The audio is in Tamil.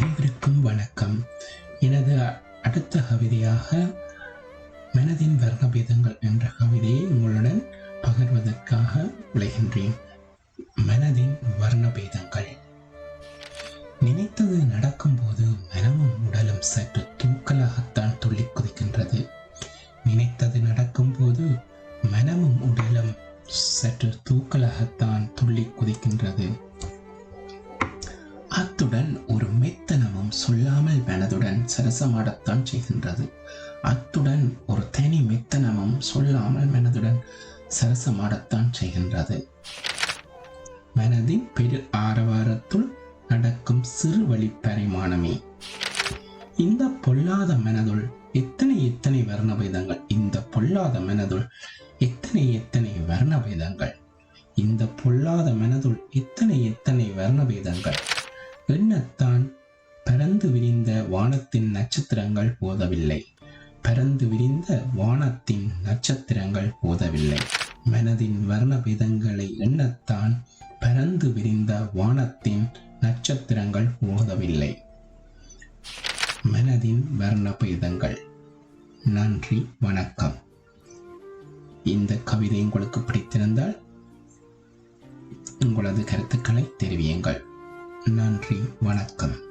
அனைவருக்கும் வணக்கம். எனது அடுத்த கவிதையாக மனதின் வர்ணபேதங்கள் என்ற கவிதையை உங்களுடன் பகிர்வதற்காக விளைகின்றேன். மனதின் வர்ணபேதங்கள். நினைத்தது நடக்கும்போது மனமும் உடலும் சற்று தூக்கலாகத்தான் துள்ளி குதிக்கின்றது. நினைத்தது நடக்கும்போது மனமும் உடலும் சற்று தூக்கலாகத்தான் துள்ளி குதிக்கின்றது. அத்துடன் ஒரு மெத்தனமும் சொல்லாமல் மனதுடன் சரசமாடத்தான் செய்கின்றது. அத்துடன் ஒரு தனி மெத்தனமும் சொல்லாமல் மனதுடன் சரசமாடத்தான் செய்கின்றது. மனதின் பெரு ஆரவாரத்துள் நடக்கும் சிறு வழி பரிமாணமே. இந்த பொல்லாத மனதுள் எத்தனை எத்தனை வர்ணபேதங்கள்? இந்த பொல்லாத மனதுள் எத்தனை எத்தனை வர்ணபேதங்கள்? இந்த பொல்லாத மனதுள் எத்தனை எத்தனை வர்ணபேதங்கள்? எண்ணத்தான் பரந்து விரிந்த வானத்தின் நட்சத்திரங்கள் போதவில்லை. பரந்து விரிந்த வானத்தின் நட்சத்திரங்கள் போதவில்லை. மனதின் வர்ணபேதங்களை எண்ணத்தான் பரந்து விரிந்த வானத்தின் நட்சத்திரங்கள் போதவில்லை. மனதின் வர்ணபேதங்கள். நன்றி வணக்கம். இந்த கவிதை உங்களுக்கு பிடித்திருந்தால் உங்களது கருத்துக்களை தெரிவியுங்கள். நன்றி வணக்கம்.